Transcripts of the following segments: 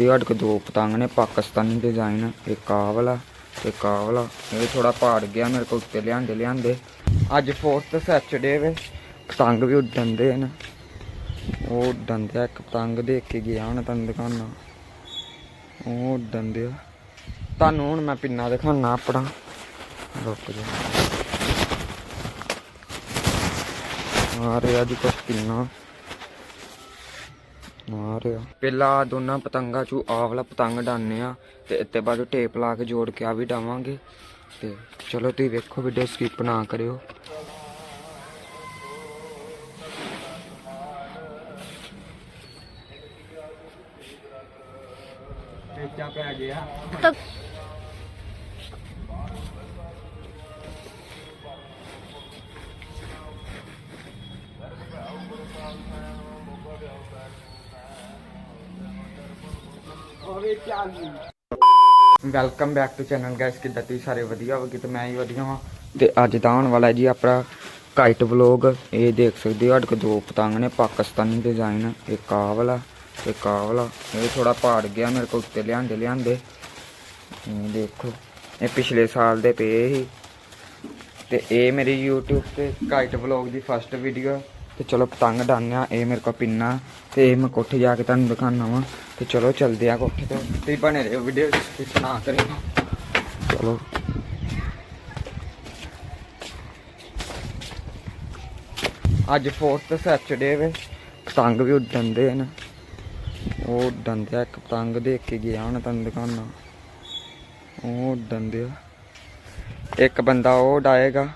ਸਕਦੇ ਸਾਡੇ ਕੋਲ ਦੋ ਪਤੰਗ ਨੇ, ਪਾਕਿਸਤਾਨੀ ਡਿਜ਼ਾਈਨ ਇੱਕ ਆਹ ਵਾਲਾ ਤੇ ਇੱਕ ਵਾਲਾ। ਇਹ ਥੋੜਾ ਪਾੜ ਗਿਆ, ਮੇਰੇ ਕੋਲ ਉੱਤੇ ਲਿਆਂਦੇ ਲਿਆਂਦੇ। ਅੱਜ 4th ਸੈਚਰਡੇ ਵੇ, ਪਤੰਗ ਵੀ ਉੱਡਣ ਦੇ ਨੇ। ਉਹ ਉੱਡਣ ਦਿਆ, ਇੱਕ ਪਤੰਗ ਦੇਖ ਕੇ ਗਿਆ ਹੁਣ ਤੈਨੂੰ ਦਿਖਾਉਣਾ। ਉਹ ਉੱਡਣ ਦੇ ਤੁਹਾਨੂੰ ਹੁਣ ਮੈਂ ਪਿੰਨਾ ਦਿਖਾਉਣਾ ਆਪਣਾ। ਰੁਕ ਜਾ। ਆ ਰਿਹਾ ਕੁਛ ਪਿੰਨਾ। ਪਹਿਲਾਂ ਦੋਨਾਂ ਪਤੰਗਾਂ ਚੋਂ ਆਹ ਵਾਲਾ ਪਤੰਗ ਡਾਨੇ ਆ ਤੇ ਇੱਤੇ ਬਾਅਦ ਟੇਪ ਲਾ ਕੇ ਜੋੜ ਕੇ ਆ ਵੀ ਡਾਵਾਂਗੇ। ਤੇ ਚਲੋ ਤੁਸੀਂ ਵੇਖੋ ਵੀਡੀਓ ਸਕਿਪ ਨਾ ਕਰਿਓ। ਟੇਚਾ ਪੈ ਗਿਆ। Welcome back to channel guys ਕਿੱਦਾਂ ਤੁਸੀਂ ਸਾਰੇ ਵਧੀਆ ਹੋਗੇ ਤੇ ਮੈਂ ਹੀ ਵਧੀਆ ਹਾਂ ਤੇ ਅੱਜ ਤਾਂ ਆਉਣ ਵਾਲਾ ਜੀ ਆਪਣਾ ਕਾਈਟ ਵਲੌਗ ਇਹ ਦੇਖ ਸਕਦੇ ਹੋ, ਸਾਡੇ ਕੋਲ ਦੋ ਪਤੰਗ ਨੇ, ਪਾਕਿਸਤਾਨੀ ਡਿਜ਼ਾਈਨ ਇੱਕ ਆਹ ਵਾਲਾ ਤੇ ਇੱਕ ਆਹ ਵਾਲਾ। ਇਹ ਥੋੜਾ ਪਾੜ ਗਿਆ ਮੇਰੇ ਕੋਲ ਉੱਤੇ ਲਿਆਂਦੇ ਲਿਆਂਦੇ। ਇਹ ਦੇਖੋ, ਇਹ ਪਿਛਲੇ ਸਾਲ ਦੇ ਪਏ ਸੀ ਤੇ ਇਹ ਮੇਰੀ YouTube ਤੇ ਕਾਈਟ ਵਲੌਗ ਦੀ ਫਸਟ ਵੀਡੀਓ ਤੇ ਚਲੋ ਪਤੰਗ ਡਾਨਿਆ ਇਹ ਮੇਰੇ ਕੋਲ ਪਿੰਨਾ। ਤੇ ਇਹ ਮੈਂ ਕੋਠੇ ਜਾ ਕੇ ਤੁਹਾਨੂੰ ਦਿਖਾਉਣਾ ਵਾਂ। ਤੇ ਚਲੋ ਚੱਲਦੇ ਆ ਕੋਠੇ ਤੇ। ਤੁਸੀਂ ਬਣੇ ਰਹੋ ਵੀਡੀਓ ਸਕਿਪ ਨਾ ਕਰਿਓ ਚਲੋ। ਅੱਜ 4th ਸੈਚਰਡੇ ਵੇ ਪਤੰਗ ਵੀ ਉੱਡਣ ਦੇ ਨੇ। ਉਹ ਉੱਡਣ ਦਿਆ ਇੱਕ ਪਤੰਗ ਦੇਖ ਕੇ ਗਿਆ ਹੁਣ ਤੁਹਾਨੂੰ ਦਿਖਾਉਣਾ ਉਹ ਉੱਡਣ ਦਿਆ। ਇੱਕ ਬੰਦਾ ਉਹ ਡਾਏਗਾ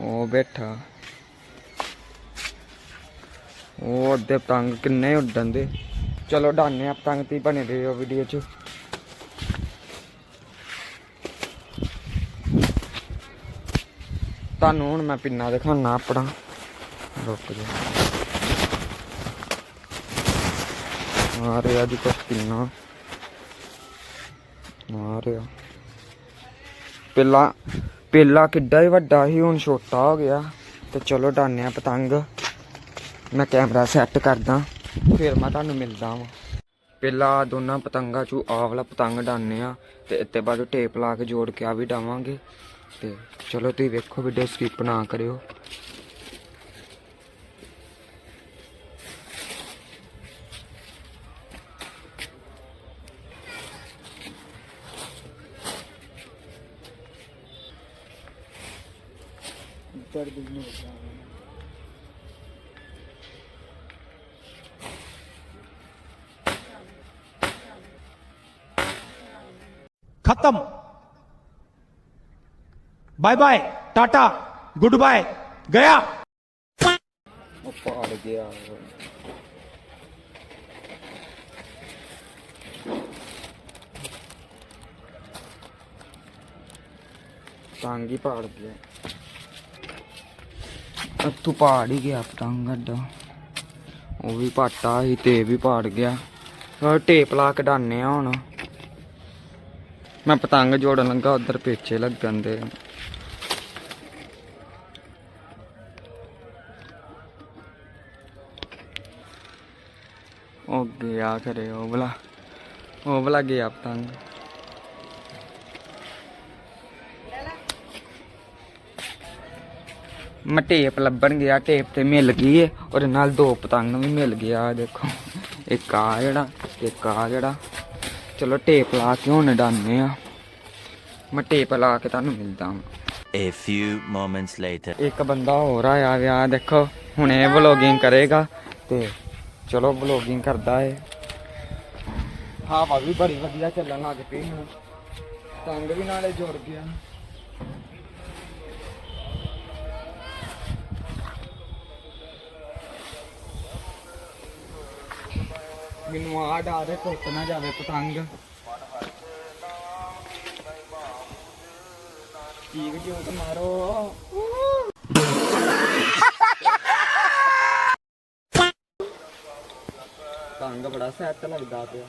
ਉਹ ਬੈਠਾ। ਉਹ ਅੱਧੇ ਪਤੰਗ ਕਿੰਨੇ ਉੱਡਣ ਦੇ? ਚਲੋ ਡਾਨੇ ਆ, ਪਤੰਗ ਤੀ ਬਣੇ ਰਹੋ ਵੀਡੀਓ ਚ। ਤੁਹਾਨੂੰ ਹੁਣ ਮੈਂ ਪਿੰਨਾ ਦਿਖਾਉਣਾ ਆਪਣਾ। ਰੁਕ ਜਾ। ਆ ਰਿਹਾ ਜੀ ਕੁਛ ਪਿੰਨਾ। ਆ ਰਿਹਾ। ਪਹਿਲਾਂ ਪਹਿਲਾਂ ਕਿੱਡਾ ਹੀ ਵੱਡਾ ਸੀ, ਹੁਣ ਛੋਟਾ ਹੋ ਗਿਆ। ਤੇ ਚਲੋ ਡਾਨੇ ਆ ਪਤੰਗ। ਮੈਂ ਕੈਮਰਾ ਸੈੱਟ ਕਰਦਾ। ਫਿਰ ਮੈਂ ਤੁਹਾਨੂੰ ਮਿਲਦਾ ਵਾਂ। ਪਹਿਲਾਂ ਦੋਨਾਂ ਪਤੰਗਾਂ ਚੋਂ ਆਹ ਵਾਲਾ ਪਤੰਗ ਡਾਨੇ ਆ ਤੇ ਇੱਤੇ ਬਾਅਦ ਟੇਪ ਲਾ ਕੇ ਜੋੜ ਕੇ ਆ ਵੀ ਡਾਵਾਂਗੇ। ਤੇ ਚਲੋ ਤੁਸੀਂ ਵੇਖੋ ਵੀਡੀਓ ਸਕਿਪ ਨਾ ਕਰਿਓ। ਦਰਦ ਨਹੀਂ ਹੋ ਖਤਮ bye bye tata good bye ਗਿਆ ਉਹ ਪਾੜ ਗਿਆ ਪਤੰਗ ਹੀ ਪਾੜ ਗਿਆ ਤੂੰ ਪਾੜ ਹੀ ਗਿਆ ਪਤੰਗ ਅੱਡਾ ਉਹ ਵੀ ਪਾਟਾ ਹੀ ਤੇ ਵੀ ਪਾੜ ਗਿਆ ਟੇਪ ਲਾ ਆ ਹੁਣ ਮੈਂ ਪਤੰਗ ਜੋੜਨ ਲੱਗਾ, ਉਧਰ ਪੇਚੇ ਲੱਗਣ ਦੇ। ਉਹ ਗਿਆ ਕਰੇ ਉਹ ਬਲਾ ਉਹ ਬਲਾ ਗਿਆ ਪਤੰਗ। ਮੈਂ ਟੇਪ ਲੱਭਣ ਗਿਆ, ਟੇਪ ਤੇ ਮਿਲ ਗਈ ਏ। ਉਹਦੇ ਨਾਲ ਦੋ ਪਤੰਗ ਵੀ ਮਿਲ ਗਿਆ ਦੇਖੋ। ਇੱਕ ਆ ਜਿਹੜਾ, ਇੱਕ ਆ ਜਿਹੜਾ। ਚਲੋ ਟੇਪ ਲਾ ਕੇ ਹੁਣ ਡਾਨੇ ਆ। ਮੈਂ ਟੇਪ ਲਾ ਕੇ ਤੁਹਾਨੂੰ ਮਿਲਦਾ ਹਾਂ A few moments later. ਇੱਕ ਬੰਦਾ ਹੋਰ ਆਇਆ ਵਿਆਹ ਦੇਖੋ ਹੁਣ ਇਹ ਵਲੋਗਿੰਗ ਕਰੇਗਾ ਤੇ ਚਲੋ ਵਲੋਗਿੰਗ ਕਰਦਾ ਏ। ਹਵਾ ਵੀ ਬੜੀ ਵਧੀਆ ਚੱਲਣ ਲੱਗ ਪਈ ਹੁਣ। ਤੰਗ ਵੀ ਨਾਲੇ ਜੁੜ ਗਿਆ। ਮੈਨੂੰ ਆ ਡਰ ਹੈ ਟੁੱਟ ਨਾ ਜਾਵੇ ਪਤੰਗ। ਠੀਕ ਚੂਕ ਮਾਰੋ। ਪਤੰਗ ਬੜਾ ਸੈੱਟ ਲੱਗਦਾ ਪਿਆ।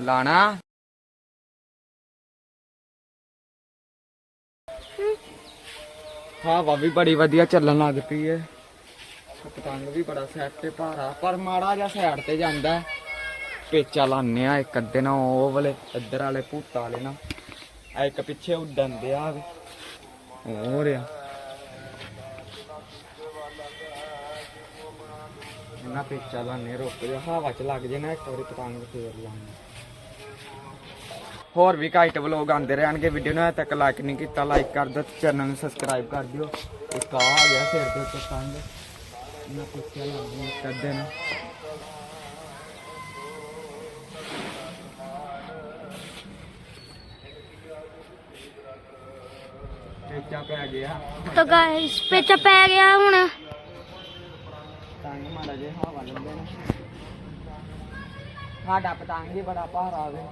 ਲਾਣਾ। ਹਵਾ ਵੀ ਬੜੀ ਵਧੀਆ ਚੱਲਣ ਲੱਗ ਪਈ ਹੈ। ਪਤੰਗ ਵੀ ਬੜਾ ਸੈੱਟ ਤੇ ਭਾਰਾ, ਪਰ ਮਾੜਾ ਜਿਹਾ ਸਾਈਡ ਤੇ ਜਾਂਦਾ ਪੇਚਾ ਲਾਉਂਦੇ ਆ ਇੱਕ ਅੱਧੇ ਨਾ ਉਹ ਵਾਲੇ ਇੱਧਰ ਵਾਲੇ ਭੂਤਾਂ ਵਾਲੇ ਨਾ ਆ ਇੱਕ ਪਿੱਛੇ ਉੱਡਣ ਦੇ ਆ ਹੋਰ ਆ। ਇਹਨਾਂ ਪੇਚਾ ਲਾਉਂਦੇ ਰੁਕ ਜਾ, ਹਵਾ ਚ ਲੱਗ ਜੇ ਨਾ ਇੱਕ ਵਾਰੀ ਪਤੰਗ ਫੇਰ ਲਾਉਂਦੇ ਹੋਰ ਵੀ ਕਾਈਟ ਵਲੋਗ ਆਉਂਦੇ ਰਹਿਣਗੇ। ਵੀਡੀਓ ਨੂੰ ਤੱਕ ਲਾਈਕ ਨਹੀਂ ਕੀਤਾ ਲਾਈਕ ਕਰ ਦਿਓ ਚੈਨਲ ਨੂੰ ਸਬਸਕ੍ਰਾਈਬ ਕਰ ਦਿਓ। ਇੱਕ ਆ ਗਿਆ ਸਿਰ ਦੇ ਉੱਤੇ ਪਤੰਗ। ਪੇਚਾ ਲਾਉਂਦੇ ਇੱਕ ਅੱਧੇ ਨੂੰ ਪੇਚਾ ਪੈ ਗਿਆ ਤਾਂ ਗਾਇਸ ਪੇਚਾ ਪੈ ਗਿਆ ਹੁਣ ਪਤੰਗ ਮਾੜਾ ਜੇ ਹਵਾ ਲੰਦੇ ਨਾ ਸਾਡਾ ਪਤੰਗ ਹੀ ਬੜਾ ਭਾਰਾ ਆਵੇ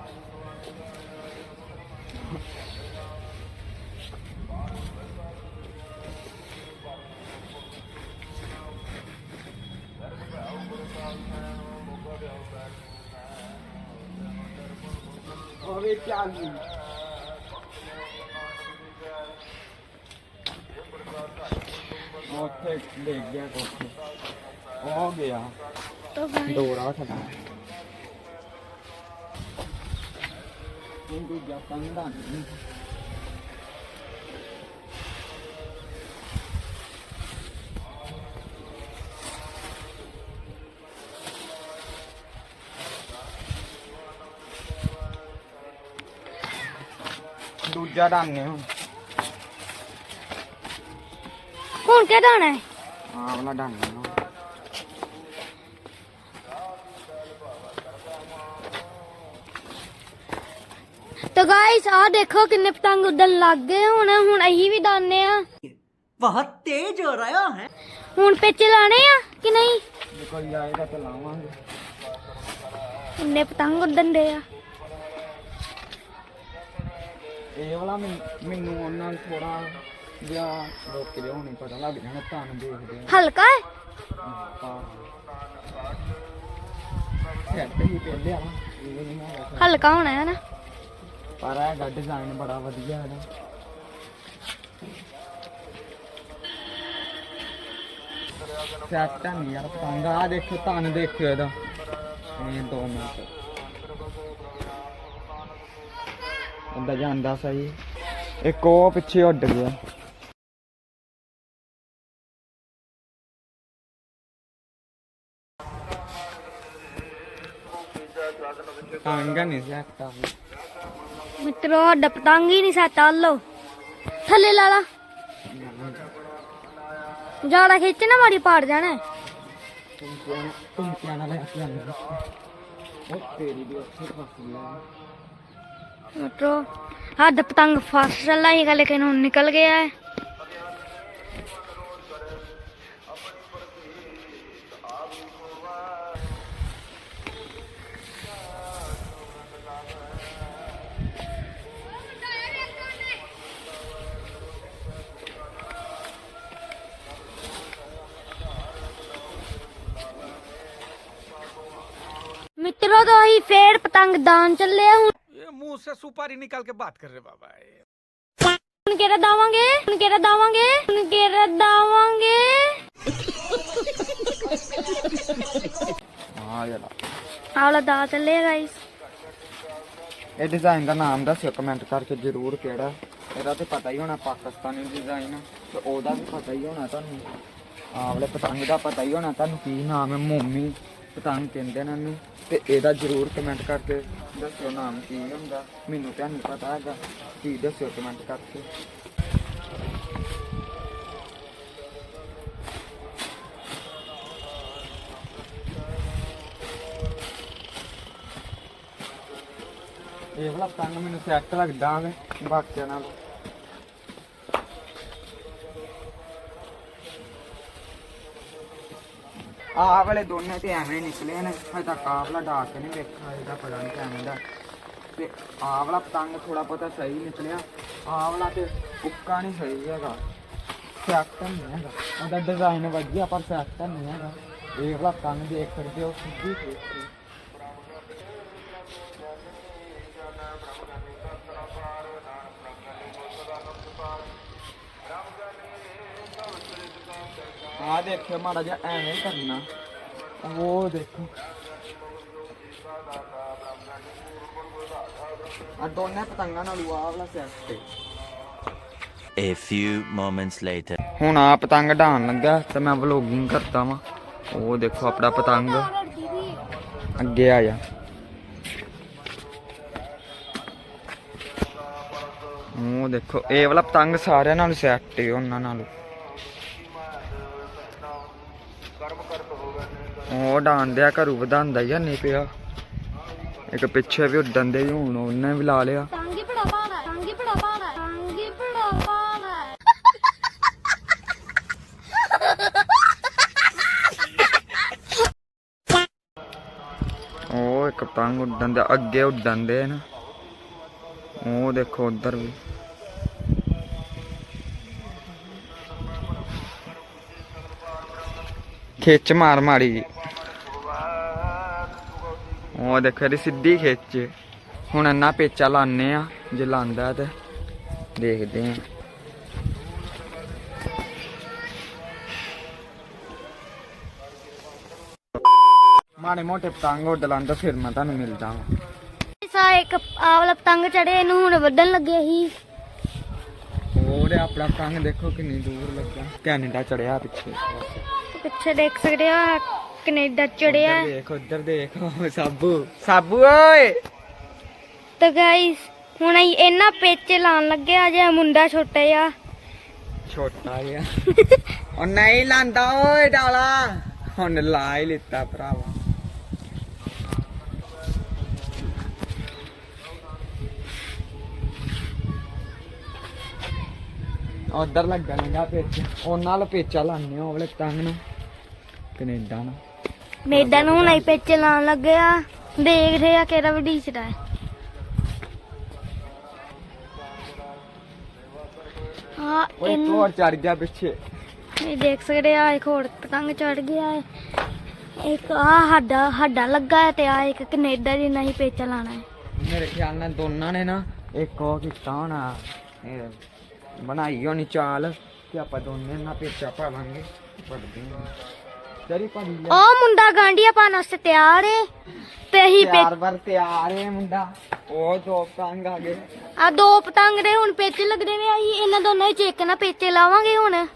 ਉਹ ਵੀ ਉੱਥੇ ਡਿੱਗ ਗਿਆ ਕੋਠੇ ਉਹ ਹੋ ਗਿਆ ਤਾਂ ਗਾਇਸ ਦੋੜਾ ਖੜਾ ਇਹ ਦੂਜਾ ਪੰਡਾ ਨਹੀਂ ਦੂਜਾ ਡਾਂਗੇ ਹੁਣ ਹੁਣ ਕਿਆ ਦਾਣਾ ਹੈ ਆਹ ਵਾਲਾ ਡਾਂਗੇ ਹੁਣ ਤਾਂ ਗਾਇਸ ਆ ਦੇਖੋ ਕਿੰਨੇ ਪਤੰਗ ਉੱਡਣ ਲੱਗ ਗਏ ਹੁਣ ਹੁਣ ਅਸੀਂ ਵੀ ਦਾਨੇ ਆ बहुत तेज हो रहा है ਹੁਣ ਪੇਚੇ ਲਾਣੇ ਆ ਕਿ ਨਹੀਂ ਜੇ ਕੋਈ ਆਏਗਾ ਤਾਂ ਲਾਵਾਂਗੇ ਕਿੰਨੇ ਪਤੰਗ ਉੱਡਣ ਦੇ ਆ ਇਹ ਵਾਲਾ ਮੈਨ- ਮੈਨੂੰ ਉਹਨਾਂ ਥੋੜਾ ਜਿਹਾ ਰੋਕ ਕੇ ਹੁਣੇ ਪਤਾ ਲੱਗ ਜਾਣਾ ਤੁਹਾਨੂੰ ਦੇਖਦੇ ਆ ਹਲਕਾ ਹੈ? ਹੀ ਪਹਿਲੇ ਇਹ ਨਹੀਂ ਹੈਗਾ। ਹਲਕਾ ਹੋਣਾ ਹੈ ਨਾ? ਪਰ ਇਹਦਾ ਡਿਜ਼ਾਈਨ ਬੜਾ ਵਧੀਆ ਇਹਦਾ ਸੈੱਟ ਨਹੀਂ ਯਾਰ ਪਤੰਗ ਆ ਦੇਖੋ ਤੁਹਾਨੂੰ ਦੇਖਿਓ ਇਹਦਾ। ਇਹ ਦੋ ਮਿੰਟ। ਉਹਦਾ ਜਾਂਦਾ ਸਹੀ ਇੱਕ ਉਹ ਪਿੱਛੇ ਉੱਡ ਗਿਆ। ਪਤੰਗ ਨਹੀਂ ਆ। ਮਿੱਤਰੋ ਸਾਡਾ ਪਤੰਗ ਹੀ ਨਹੀਂ ਸੱਟ ਲੋ ਥੱਲੇ ਲਾ ਲਾ। ਜਾੜਾ ਖਿੱਚ ਨਾ ਮਾੜੀ ਪਾੜ ਜਾਣਾ। ਤੁਮ ਕਿਆ ਲੈ ਕੇ ਆਉਂਦਾ। ਉਹ ਤੇਰੀ ਵੀ ਉੱਥੇ ਫਸ ਗਿਆ। ਮਿੱਤਰੋ ਸਾਡਾ ਪਤੰਗ ਫਸ ਚੱਲਾ ਸੀਗਾ ਲੇਕਿਨ ਹੁਣ ਨਿਕਲ ਗਿਆ ਹੈ ਮਿੱਤਰੋ ਤਾਂ ਅਸੀਂ ਫੇਰ ਪਤੰਗ ਦਾਨ ਚੱਲੇ ਆ ਹੁਣ ये मुंह से सुपारी निकाल के बात कर रहे बाबा ਹੁਣ ਕਿਹੜਾ ਦਾਵਾਂਗੇ ਹੁਣ ਕਿਹੜਾ ਦਾਵਾਂਗੇ ਹੁਣ ਕਿਹੜਾ ਦਾਵਾਂਗੇ ਹਾਂ ਯਾਰ ਆਲਾ ਦਾ ਚੱਲੇ ਗਾਇਸ ਇਹ ਡਿਜ਼ਾਈਨ ਦਾ ਨਾਮ ਦੱਸਿਓ ਕਮੈਂਟ ਕਰਕੇ ਜਰੂਰ ਕਿਹੜਾ ਇਹਦਾ ਤੇ ਪਤਾ ਹੀ ਹੋਣਾ ਪਾਕਿਸਤਾਨੀ ਡਿਜ਼ਾਈਨ ਤੇ ਉਹਦਾ ਵੀ ਪਤਾ ਹੀ ਹੋਣਾ ਤੁਹਾਨੂੰ ਆਹ ਵਾਲੇ ਪਤੰਗ ਦਾ ਪਤਾ ਹੀ ਹੋਣਾ ਤੁਹਾਨੂੰ ਕੀ ਨਾਮ ਹੈ ਮੋਮੀ ਪਤੰਗ ਕਹਿੰਦੇ ਨੇ ਇਹਨੂੰ ਤੇ ਇਹਦਾ ਜਰੂਰ ਕਮੈਂਟ ਕਰਕੇ ਦੱਸਿਓ ਨਾਮ ਕੀ ਹੁੰਦਾ, ਮੈਨੂੰ ਤਾਂ ਨਹੀਂ ਪਤਾ ਹੈਗਾ, ਕੀ ਦੱਸਿਓ ਕਮੈਂਟ ਕਰਕੇ। ਇਹ ਵਾਲਾ ਪਤੰਗ ਮੈਨੂੰ ਸੈੱਟ ਲੱਗਦਾ ਹੈ ਬਾਕੀਆਂ ਨਾਲ। ਆਹ ਵਾਲੇ ਦੋਨੇ ਤੇ ਐਵੇਂ ਨਿਕਲੇ ਨੇ, ਹਜੇ ਤੱਕ ਆਹ ਵਾਲਾ ਡਾਕ ਨਹੀਂ ਵੇਖਿਆ ਇਹਦਾ ਪਤਾ ਨਹੀਂ ਕਿਵੇਂ ਦਾ। ਤੇ ਆਹ ਵਾਲਾ ਪਤੰਗ ਥੋੜਾ ਬਹੁਤਾ ਸਹੀ ਨਿਕਲਿਆ, ਆਹ ਵਾਲਾ ਤੇ ਉੱਕਾ ਨਹੀਂ ਸਹੀ ਹੈਗਾ। ਸੈੱਟ ਨਹੀਂ ਹੈਗਾ। ਉਹਦਾ ਡਿਜ਼ਾਈਨ ਵਧੀਆ, ਪਰ ਸੈੱਟ ਨਹੀਂ ਹੈਗਾ। ਇਹ ਵਾਲਾ ਪਤੰਗ ਦੇਖ ਸਕਦੇ ਹੋ, ਸਿੱਧੀ ਆ ਦੇਖਿਓ ਮਾੜਾ ਜਿਹਾ ਐਵੇਂ ਕਰਨਾ। ਉਹ ਦੇਖੋ। ਆ ਦੋਨੇ ਪਤੰਗਾਂ ਨਾਲ ਆਹ ਵਾਲਾ ਸੈੱਟ ਤੇ। A few moments later. ਹੁਣ ਆ ਪਤੰਗ ਢਾਣ ਲੱਗਾ ਤੇ ਮੈਂ ਵਲੋਗਿੰਗ ਕਰਦਾ ਵਾਂ। ਉਹ ਦੇਖੋ ਆਪਣਾ ਪਤੰਗ। ਅੱਗੇ ਆ ਜਾ। ਉਹ ਦੇਖੋ ਇਹ ਵਾਲਾ ਪਤੰਗ ਸਾਰਿਆਂ ਨਾਲ ਸੈੱਟ ਹੈ ਉਹਨਾਂ ਨਾਲ। ਉਹ ਡਾਂਦਿਆ ਘਰੂ ਵਧਾਉਂਦਾ ਜਾਂ ਨਹੀਂ ਪਿਆ। ਇੱਕ ਪਿੱਛੇ ਵੀ ਉੱਡਣ ਦੇ ਹੁਣ ਉਹਨੇ ਵੀ ਲਾ ਲਿਆ। ਟਾਂਗੀ ਬੜਾ ਭਾਰਾ ਟਾਂਗੀ ਬੜਾ ਭਾਰਾ ਟਾਂਗੀ ਬੜਾ ਭਾਰਾ ਉਹ ਇੱਕ ਪਤੰਗ ਉੱਡਣ ਦੇ ਅੱਗੇ ਉੱਡਣ ਦੇ ਨਾ। ਉਹ ਦੇਖੋ ਉਧਰ ਵੀ। ਖਿੱਚ ਮਾਰ ਮਾੜੀ ਜੀ। ਉਹ ਦੇਖੋ ਇਹਦੀ ਸਿੱਧੀ ਖਿੱਚ। ਹੁਣ ਇੰਨਾ ਪੇਚਾ ਲਾਣੇ ਆ ਜੇ ਲਾਂਦਾ ਤੇ ਦੇਖਦੇ ਆ। ਮਾੜੇ ਮੋਟੇ ਪਤੰਗ ਉੱਡ ਲਾਂਦਾ ਫਿਰ ਮੈਂ ਤੁਹਾਨੂੰ ਮਿਲਦਾ ਹਾਂ ਸਾ ਇੱਕ ਆਹ ਵਾਲਾ ਪਤੰਗ ਚੜੇ ਇਹਨੂੰ ਹੁਣ ਵੱਢਣ ਲੱਗੇ ਸੀ। ਉਹਦੇ ਆਪਣਾ ਪਤੰਗ ਦੇਖੋ ਕਿੰਨੀ ਦੂਰ ਲੱਗਾ। ਕੈਨੇਡਾ ਚੜਿਆ ਪਿੱਛੇ। ਪਿੱਛੇ ਦੇਖ ਸਕਦੇ ਆ ਕੈਨੇਡਾ ਚੜਿਆ। ਦੇਖ ਉੱਧਰ ਦੇਖ ਸਾਬੂ। ਸਾਬੂ ਓਏ। ਤੇ ਗਾਇਸ ਹੁਣ ਅਸੀਂ ਇਹਨਾਂ ਪੇਚੇ ਲਾਣ ਲੱਗੇ ਆ ਜੇ ਮੁੰਡਾ ਛੋਟਾ ਆ ਛੋਟਾ ਜਿਹਾ। ਉਹ ਨਹੀਂ ਲਾਂਦਾ ਓਏ ਡਾਲਾ। ਹੁਣ ਲਾ ਹੀ ਲਿੱਤਾ ਭਰਾਵਾ। ਉਧਰ ਲੱਗਾ ਨੰਗਾ ਪੇਚਾ। ਉਹਨਾਂ ਨਾਲ ਪੇਚਾ ਲਾਣੇ ਉਹ ਵਾਲੇ ਪਤੰਗ ਨੂੰ। ਕੈਨੇਡਾ ਨੂੰ। ਕੈਨੇਡਾ ਨੂੰ ਅਸੀਂ ਪੇਚੇ ਲਾਣ ਲੱਗੇ ਆ। ਦੇਖਦੇ ਆ ਕਿਹੜਾ ਵਡੀਚਦਾ ਹੈ। ਹਾਂ ਓਏ ਇੱਕ ਹੋਰ ਚੜ ਗਿਆ ਪਿੱਛੇ। ਇਹ ਦੇਖ ਸਕਦੇ ਆ ਇੱਕ ਹੋਰ ਪਤੰਗ ਚੜ ਗਿਆ ਹੈ। ਇੱਕ ਆ ਸਾਡਾ ਸਾਡਾ ਲੱਗਾ ਹੈ ਤੇ ਆ ਇੱਕ ਕੈਨੇਡਾ ਦੀ ਨਹੀਂ ਪੇਚਾ ਲਾਣਾ ਹੈ। ਮੇਰੇ ਖਿਆਲ ਨਾਲ ਦੋਨਾਂ ਨੇ ਨਾ ਇੱਕ ਉਹ ਕੀਤਾ ਹੋਣਾ ਇਹ ਬਣਾਈ ਹੋਣੀ ਚਾਲ ਕਿ ਆਪਾਂ ਦੋਨੇ ਨਾਲ ਪੇਚਾ ਪਾ ਲਾਂਗੇ ਪੜਦੇ ਭਾਜੀ ਲੈ। ਉਹ ਮੁੰਡਾ ਗਾਂਡੀਆਂ ਪਾਣ ਵਾਸਤੇ ਤਿਆਰ ਏ। ਤੇ ਅਸੀਂ ਪੇ ਤਿਆਰ ਬਰ ਤਿਆਰ ਹੈ ਮੁੰਡਾ। ਉਹ ਦੋ ਤੰਗ ਆ ਗਏ। ਆ ਦੋ ਪਤੰਗ ਦੇ ਹੁਣ ਪੇਚੇ ਲੱਗਦੇ ਨੇ ਅਸੀਂ ਇਹਨਾਂ ਦੋਨਾਂ ਵਿੱਚ ਇੱਕ ਨਾ ਪੇਚੇ ਲਾਵਾਂਗੇ ਹੁਣ।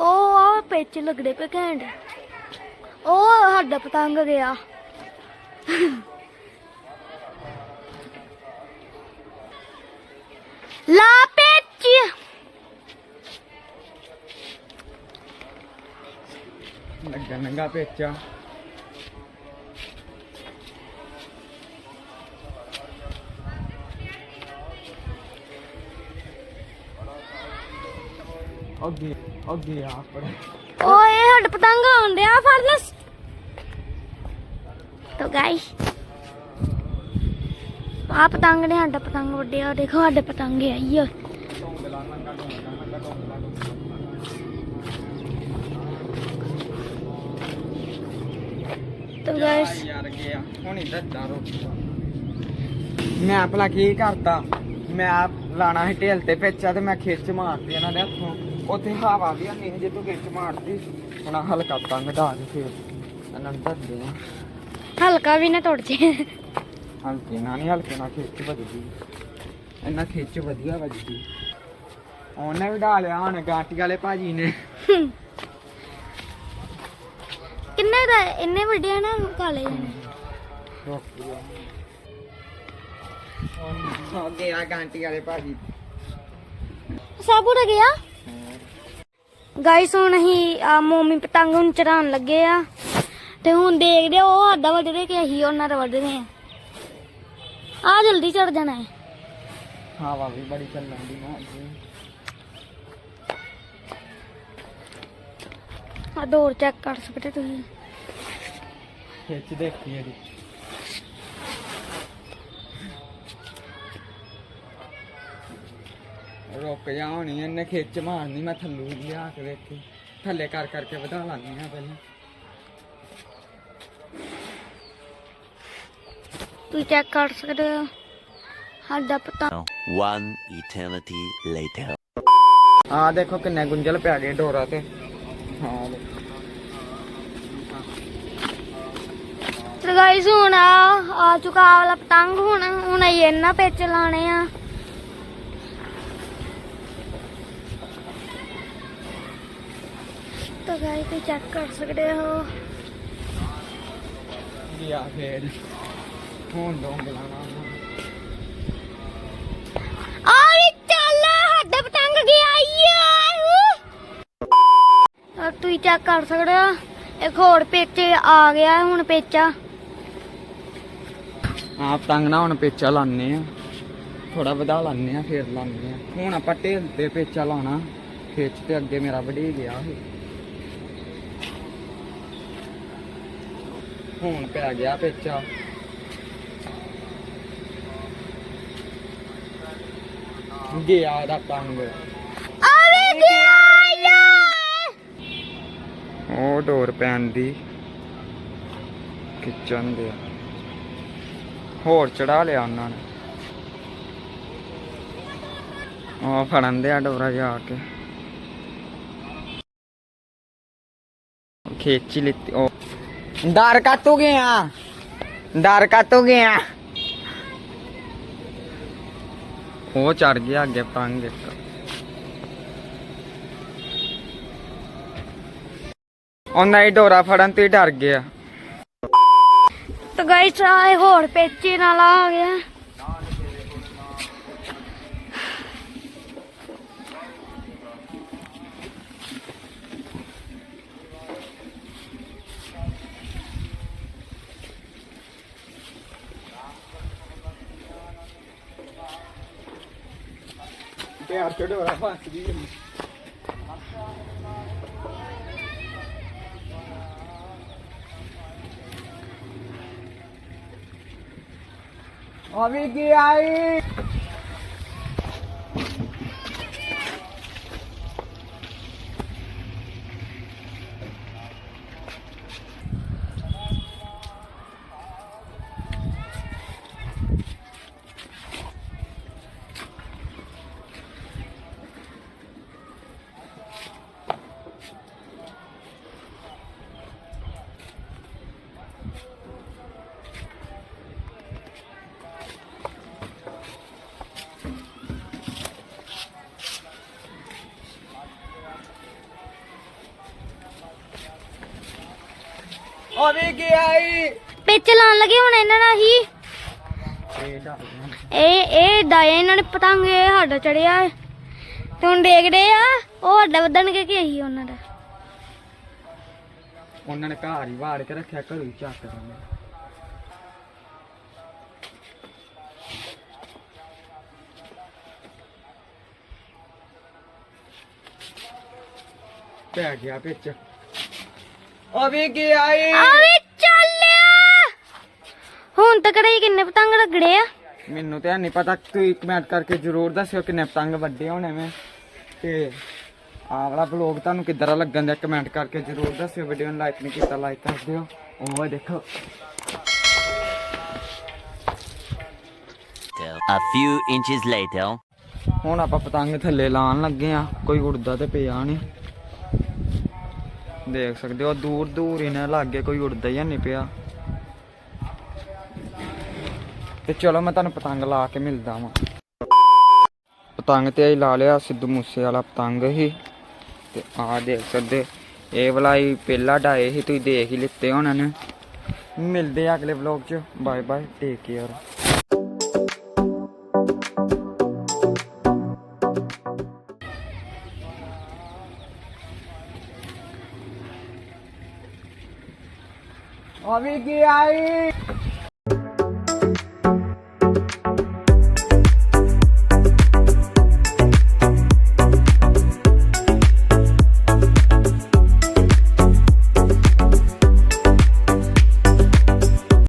ਉਹ ਆ ਪੇਚੇ ਲੱਗਦੇ ਪਏ ਘੈਂਟ। ਉਹ ਸਾਡਾ ਪਤੰਗ ਗਿਆ। ਲਾ ਪੇਚ ਲੱਗਾ ਨੰਗਾ ਪੇਚਾ ਅੱਗੇ ਅੱਗੇ ਆ ਪਰ ਓਏ ਸਾਡਾ ਪਤੰਗ ਆਉਣ ਡਿਆ ਫੜ ਲੈ ਤੋ ਗਾਇਸ ਆ ਪਤੰਗ ਨੇ ਸਾਡਾ ਪਤੰਗ ਵੱਡਿਆ ਦੇਖੋ ਸਾਡੇ ਪਤੰਗ ਆਈ ਓ ਤੋ ਗਾਇਸ ਯਾਰ ਗਿਆ ਹੁਣ ਇੱਧਰ ਦਾਰੋ ਮੈਂ ਆਪਣਾ ਕੀ ਕਰਦਾ ਮੈਂ ਆਪ ਲਾਣਾ ਸੀ ਢੇਲ ਤੇ ਪੇਚਾ ਤੇ ਮੈਂ ਖਿੱਚ ਮਾਰਦੀ ਇਹਨਾਂ ਦੇ ਹੱਥੋਂ। ਉੱਥੇ ਹਵਾ ਵੀ ਨਹੀਂ ਜੇ ਤੂੰ ਖਿੱਚ ਮਾਰਦੀ ਹੁਣ ਹਲਕਾ ਪਤੰਗ ਢਾ ਕੇ ਫਿਰ ਇਹਨਾਂ ਨੂੰ ਹਲਕਾ ਵੀ ਨਾ ਟੁੱਟ ਜੇ ਹਲਕੇ ਨਾਲ ਨਹੀਂ ਹਲਕੇ ਨਾਲ ਖਿੱਚ ਵੱਜਦੀ। ਇਹਨਾਂ ਖਿੱਚ ਵਧੀਆ ਵੱਜਦੀ। ਉਹਨੇ ਵੀ ਢਾ ਲਿਆ ਹੁਣ ਗਾਟੀ ਵਾਲੇ ਭਾਜੀ ਨੇ। ਕਿੰਨੇ ਦਾ ਹੈ? ਇੰਨੇ ਵੱਡੇ ਆ ਨਾ ਕਾਲੇ ਗਾਂਟੀ ਵਾਲੇ ਭਾਜੀ। ਸਾਬੂ ਰ ਗਿਆ। ਗਾਇਸ ਹੁਣ ਅਸੀਂ ਆ ਮੋਮੀ ਪਤੰਗ ਨੂੰ ਚੜਾਉਣ ਲੱਗੇ ਆ। ਤੇ ਹੁਣ ਦੇਖਦੇ ਆ ਉਹ ਸਾਡਾ ਵੱਢਦੇ ਕਿ ਅਸੀਂ ਉਹਨਾਂ ਦਾ ਵੱਢਦੇ ਆ। ਆ ਜਲਦੀ ਚੜ ਜਾਣਾ ਹੈ। ਹਵਾ ਵੀ ਬੜੀ ਚੱਲਣ ਦੀ ਨਾ ਅੱਜ। ਆ ਦੌਰ ਚੈੱਕ ਕਰ ਸਕਦੇ ਤੁਸੀਂ। ਖਿੱਚ ਦੇਖੀ ਇਹਦੀ। ਰੁਕ ਜਾ ਹੋਣੀ ਇਹਨੇ ਖਿੱਚ ਮਾਰਨੀ ਮੈਂ ਥੱਲੂ ਲਿਆ ਕੇ ਵੇਖੀ ਥੱਲੇ ਕਰ ਕਰਕੇ ਵਧਾ ਲਾਂਗੀ ਆ ਪਹਿਲਾਂ। ਤੁਸੀਂ ਚੈੱਕ ਕਰ ਸਕਦੇ ਹੋ। ਸਾਡਾ ਪਤੰਗ One eternity later. ਆ ਦੇਖੋ ਕਿੰਨੇ ਗੁੰਝਲ ਪੈ ਗਏ ਡੋਰਾ ਤੇ। ਤੇ ਗਾਇਸ ਹੁਣ ਆ ਆ ਚੁੱਕਾ ਵਾਲਾ ਪਤੰਗ ਹੁਣ ਹੁਣ ਇਹ ਇਹਨਾਂ ਵਿੱਚ ਲਾਣੇ ਆ। ਤਾਂ ਗਾਇਸ ਤੁਸੀਂ ਚੈੱਕ ਕਰ ਸਕਦੇ ਹੋ। ਗਿਆ ਫੇਰ। ਹੁਣ ਡੋਂਗ ਲਾਣਾ ਤੁਸੀਂ ਚੈੱਕ ਕਰ ਸਕਦੇ। ਹੋ ਇੱਕ ਹੋਰ ਪੇਚੇ ਆ ਗਿਆ ਹੁਣ ਪੇਚਾ। ਆ ਪਤੰਗ ਨਾ ਹੁਣ ਪੇਚਾ ਲਾਣੇ ਆ। ਥੋੜਾ ਵਧਾ ਲਾਣੇ ਆ, ਫੇਰ ਲਾਣੇ ਆ। ਹੁਣ ਆਪਾਂ ਢੇਲ ਤੇ ਪੇਚਾ ਲਾਉਣਾ। ਖੇਚ ਤੇ ਅੱਗੇ ਮੇਰਾ ਵਢੀ ਗਿਆ ਹੁਣ ਪੈ ਗਿਆ ਪੇਚਾ। ਗਿਆ ਦਾ ਪਤੰਗ ਆ ਵੀ ਗਿਆ ਯਾਰ ਉਹ ਡੋਰ ਪੈਣ ਦੀ ਖਿੱਚਣ ਦੇ। ਹੋਰ ਚੜਾ ਲਿਆ ਉਹਨਾਂ ਨੇ। ਉਹ ਫੜਨ ਦੇ ਆ ਡੋਰਾ ਜਾ ਕੇ। ਖੇਚ ਲਿੱਤੀ, ਉਹ। ਡਰ ਕਾਤੋਂ ਗਿਆ? ਡਰ ਕਾਤੋਂ ਗਿਆ? ਉਹ ਚੜ ਗਿਆ ਅੱਗੇ ਪਤੰਗ ਇੱਕ। ਉਹਨਾਂ ਹੀ ਡੋਰਾ ਫੜਨ ਤੇ ਹੀ ਡਰ ਗਿਆ। ਤਾਂ ਗਾਇਸ ਆ ਇਹ ਹੋਰ ਪੇਚੇ ਨਾਲ ਆ ਗਿਆ। ਪਿਆਰ ਚ ਡੋਰਾ ਫਸ ਗਈ ਆ ਵੀ ਕੀ ਆਈ ਆ ਵੀ ਕੀ ਆਈ? ਪੇਚੇ ਲਾਉਣ ਲੱਗੇ ਹੁਣ ਇਹਨਾਂ ਨਾਲ ਹੀ। ਇਹ ਇਹ ਡਾਇਆ ਇਹਨਾਂ ਨੇ ਪਤੰਗ ਇਹ ਸਾਡਾ ਚੜਿਆ। ਤੇ ਹੁਣ ਦੇਖਦੇ ਆ ਉਹ ਸਾਡਾ ਵਧਣਗੇ ਕਿ ਇਹੀ ਉਹਨਾਂ ਦਾ। ਉਹਨਾਂ ਨੇ ਘਰ ਹੀ ਵਾੜ ਕੇ ਰੱਖਿਆ ਘਰੋਂ ਹੀ ਚੱਕ ਦਿੰਦੇ ਪੈ ਗਿਆ ਵਿੱਚ। ਉਹ ਵੀ ਕੀ ਆਈ ਆ ਵੀ ਚੱਲਿਆ ਹੁਣ ਤੱਕ ਹੀ ਕਿੰਨੇ ਪਤੰਗ ਲੱਗੜੇ ਆ। ਮੈਨੂੰ ਤੇ ਨਹੀਂ ਪਤਾ ਤੁਸੀਂ ਕਮੈਂਟ ਕਰਕੇ ਜਰੂਰ ਦੱਸਿਓ ਕਿੰਨੇ ਪਤੰਗ ਵੱਡੇ ਹੋਣੇ ਮੈਂ ਤੇ ਆਹ ਵਾਲਾ ਵਲੌਗ ਤੁਹਾਨੂੰ ਕਿੱਦਾਂ ਦਾ ਲੱਗਣ ਦਾ ਕਮੈਂਟ ਕਰਕੇ ਜਰੂਰ ਦੱਸਿਓ ਵੀਡੀਓ ਨੂੰ ਲਾਈਕ ਨਹੀਂ ਕੀਤਾ ਲਾਈਕ ਕਰ ਦਿਓ। ਉਹ ਦੇਖੋ। A few inches later. ਹੁਣ ਆਪਾਂ ਪਤੰਗ ਥੱਲੇ ਲਾਣ ਲੱਗੇ ਆ ਕੋਈ ਉੜਦਾ ਤੇ ਪਿਆ ਨਹੀਂ ਦੇਖ ਸਕਦੇ ਹੋ, ਦੂਰ ਦੂਰ ਹੀ ਲਾਗੇ ਕੋਈ ਉੜਦਾ ਹੀ ਨਹੀਂ ਪਿਆ। ਤੇ ਚਲੋ ਮੈਂ ਤੁਹਾਨੂੰ ਪਤੰਗ ਲਾ ਕੇ ਮਿਲਦਾ ਵਾਂ। ਪਤੰਗ ਤੇ ਅਸੀਂ ਲਾ ਲਿਆ, ਸਿੱਧੂ ਮੂਸੇ ਵਾਲਾ ਪਤੰਗ ਹੀ। ਤੇ ਆਹ ਦੇਖ ਸਕਦੇ, ਇਹ ਵਾਲਾ ਹੀ ਪਹਿਲਾ ਡਾਏ ਸੀ, ਤੁਸੀਂ ਦੇਖ ਹੀ ਲਿੱਤੇ ਹੋਣੇ ਨੇ। ਮਿਲਦੇ ਆ ਅਗਲੇ ਵਲੌਗ 'ਚ। ਬਾਏ ਬਾਏ ਟੇਕ ਕੇਅਰ ਆ ਵੀ ਕੀ ਆਈ